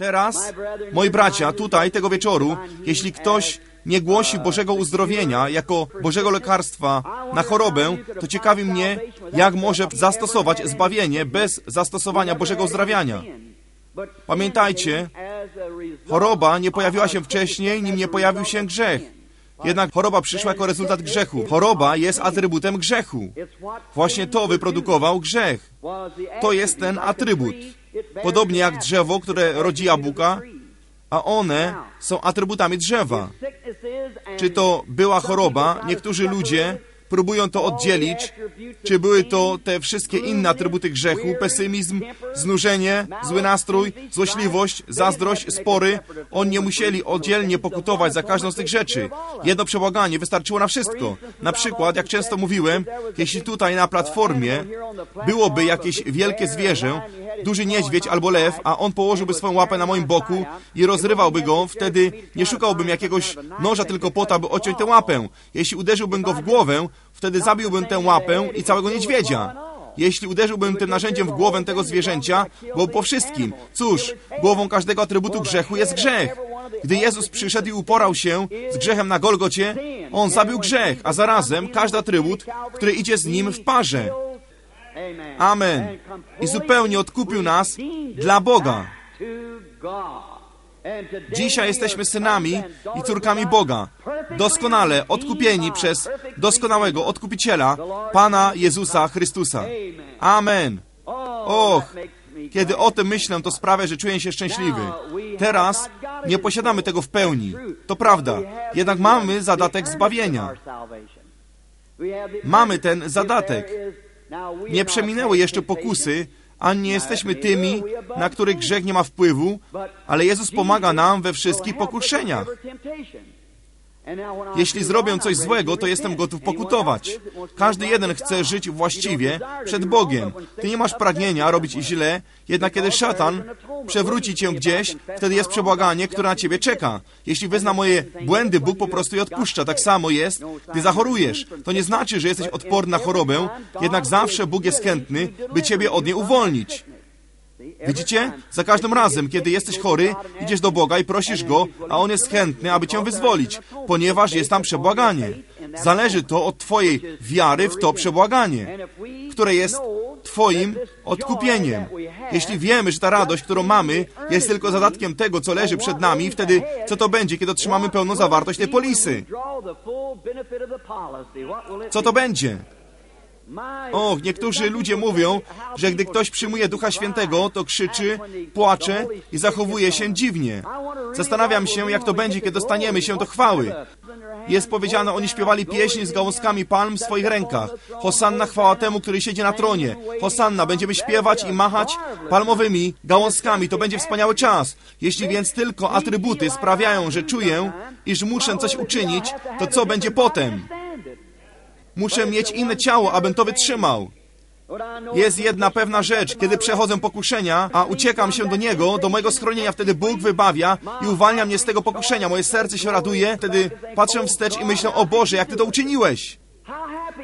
Teraz, moi bracia, tutaj tego wieczoru, jeśli ktoś nie głosi Bożego uzdrowienia jako Bożego lekarstwa na chorobę, to ciekawi mnie, jak może zastosować zbawienie bez zastosowania Bożego uzdrawiania. Pamiętajcie, choroba nie pojawiła się wcześniej, nim nie pojawił się grzech. Jednak choroba przyszła jako rezultat grzechu. Choroba jest atrybutem grzechu. Właśnie to wyprodukował grzech. To jest ten atrybut. Podobnie jak drzewo, które rodzi jabłka, a one są atrybutami drzewa. Czy to była choroba? Niektórzy ludzie próbują to oddzielić. Czy były to te wszystkie inne atrybuty grzechu? Pesymizm, znużenie, zły nastrój, złośliwość, zazdrość, spory. Oni nie musieli oddzielnie pokutować za każdą z tych rzeczy. Jedno przebłaganie wystarczyło na wszystko. Na przykład, jak często mówiłem, jeśli tutaj na platformie byłoby jakieś wielkie zwierzę, duży niedźwiedź albo lew, a on położyłby swoją łapę na moim boku i rozrywałby go, wtedy nie szukałbym jakiegoś noża tylko po to, aby odciąć tę łapę. Jeśli uderzyłbym go w głowę, wtedy zabiłbym tę łapę i całego niedźwiedzia. Jeśli uderzyłbym tym narzędziem w głowę tego zwierzęcia, bo po wszystkim, cóż, głową każdego atrybutu grzechu jest grzech. Gdy Jezus przyszedł i uporał się z grzechem na Golgocie, On zabił grzech, a zarazem każdy atrybut, który idzie z Nim w parze. Amen. I zupełnie odkupił nas dla Boga. Dzisiaj jesteśmy synami i córkami Boga, doskonale odkupieni przez doskonałego odkupiciela, Pana Jezusa Chrystusa. Amen. Och, kiedy o tym myślę, to sprawia, że czuję się szczęśliwy. Teraz nie posiadamy tego w pełni. To prawda. Jednak mamy zadatek zbawienia. Mamy ten zadatek. Nie przeminęły jeszcze pokusy, ani nie jesteśmy tymi, na których grzech nie ma wpływu, ale Jezus pomaga nam we wszystkich pokuszeniach. Jeśli zrobię coś złego, to jestem gotów pokutować. Każdy jeden chce żyć właściwie przed Bogiem. Ty nie masz pragnienia robić źle, jednak kiedy szatan przewróci cię gdzieś, wtedy jest przebłaganie, które na ciebie czeka. Jeśli wyzna moje błędy, Bóg po prostu je odpuszcza. Tak samo jest, gdy zachorujesz. To nie znaczy, że jesteś odporny na chorobę, jednak zawsze Bóg jest chętny, by ciebie od niej uwolnić. Widzicie? Za każdym razem, kiedy jesteś chory, idziesz do Boga i prosisz Go, a On jest chętny, aby Cię wyzwolić, ponieważ jest tam przebłaganie. Zależy to od Twojej wiary w to przebłaganie, które jest Twoim odkupieniem. Jeśli wiemy, że ta radość, którą mamy, jest tylko zadatkiem tego, co leży przed nami, wtedy co to będzie, kiedy otrzymamy pełną zawartość tej polisy? Co to będzie? Och, niektórzy ludzie mówią, że gdy ktoś przyjmuje Ducha Świętego, to krzyczy, płacze i zachowuje się dziwnie. Zastanawiam się, jak to będzie, kiedy dostaniemy się do chwały. Jest powiedziane, oni śpiewali pieśń z gałązkami palm w swoich rękach. Hosanna chwała temu, który siedzi na tronie. Hosanna, będziemy śpiewać i machać palmowymi gałązkami. To będzie wspaniały czas. Jeśli więc tylko atrybuty sprawiają, że czuję, iż muszę coś uczynić, to co będzie potem? Muszę mieć inne ciało, abym to wytrzymał. Jest jedna pewna rzecz, kiedy przechodzę pokuszenia, a uciekam się do Niego, do mojego schronienia, wtedy Bóg wybawia i uwalnia mnie z tego pokuszenia. Moje serce się raduje, wtedy patrzę wstecz i myślę, o Boże, jak Ty to uczyniłeś.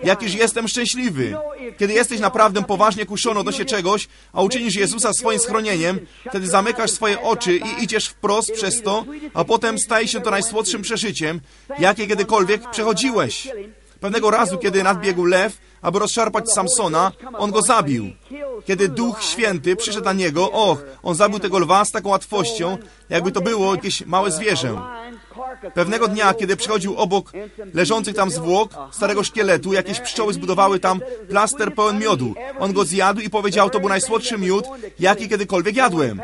Jakiż jestem szczęśliwy. Kiedy jesteś naprawdę poważnie kuszony odnośnie czegoś, a uczynisz Jezusa swoim schronieniem, wtedy zamykasz swoje oczy i idziesz wprost przez to, a potem staje się to najsłodszym przeżyciem, jakie kiedykolwiek przechodziłeś. Pewnego razu, kiedy nadbiegł lew, aby rozszarpać Samsona, on go zabił. Kiedy Duch Święty przyszedł na niego, och, on zabił tego lwa z taką łatwością, jakby to było jakieś małe zwierzę. Pewnego dnia, kiedy przechodził obok leżących tam zwłok starego szkieletu, jakieś pszczoły zbudowały tam plaster pełen miodu. On go zjadł i powiedział, to był najsłodszy miód, jaki kiedykolwiek jadłem.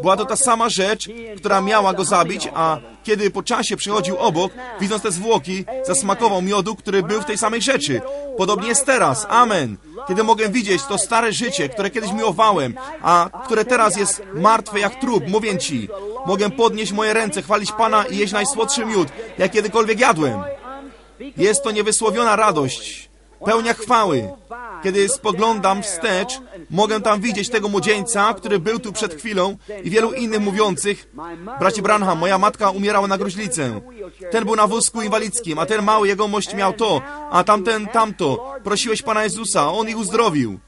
Była to ta sama rzecz, która miała go zabić, a kiedy po czasie przechodził obok, widząc te zwłoki, zasmakował miodu, który był w tej samej rzeczy. Podobnie jest teraz. Amen. Kiedy mogę widzieć to stare życie, które kiedyś miłowałem, a które teraz jest martwe jak trup, mówię Ci, mogę podnieść moje ręce, chwalić Pana i jeść najsłodszy miód, jak kiedykolwiek jadłem. Jest to niewysłowiona radość, pełnia chwały. Kiedy spoglądam wstecz, mogę tam widzieć tego młodzieńca, który był tu przed chwilą i wielu innych mówiących, bracie Branham, moja matka umierała na gruźlicę. Ten był na wózku inwalidzkim, a ten mały jegomość miał to, a tamten tamto. Prosiłeś Pana Jezusa, On ich uzdrowił.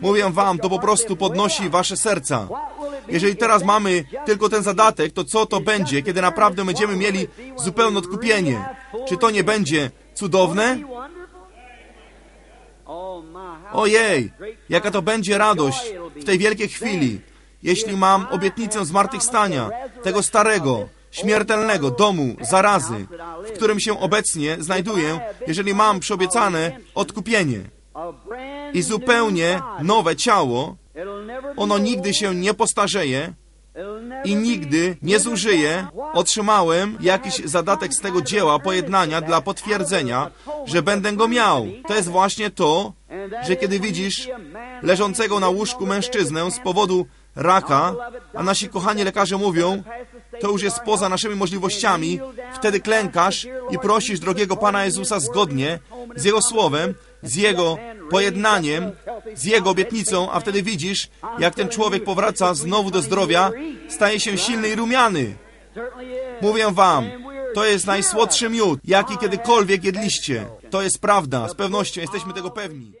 Mówię wam, to po prostu podnosi wasze serca. Jeżeli teraz mamy tylko ten zadatek, to co to będzie, kiedy naprawdę będziemy mieli zupełne odkupienie? Czy to nie będzie cudowne? Ojej, jaka to będzie radość w tej wielkiej chwili, jeśli mam obietnicę zmartwychwstania, tego starego, śmiertelnego domu, zarazy, w którym się obecnie znajduję, jeżeli mam przyobiecane odkupienie i zupełnie nowe ciało, ono nigdy się nie postarzeje i nigdy nie zużyje. Otrzymałem jakiś zadatek z tego dzieła pojednania dla potwierdzenia, że będę go miał. To jest właśnie to, że kiedy widzisz leżącego na łóżku mężczyznę z powodu raka, a nasi kochani lekarze mówią, to już jest poza naszymi możliwościami, wtedy klękasz i prosisz drogiego Pana Jezusa zgodnie z Jego słowem, z Jego pojednaniem, z Jego obietnicą, a wtedy widzisz, jak ten człowiek powraca znowu do zdrowia, staje się silny i rumiany. Mówię wam, to jest najsłodszy miód, jaki kiedykolwiek jedliście. To jest prawda, z pewnością jesteśmy tego pewni.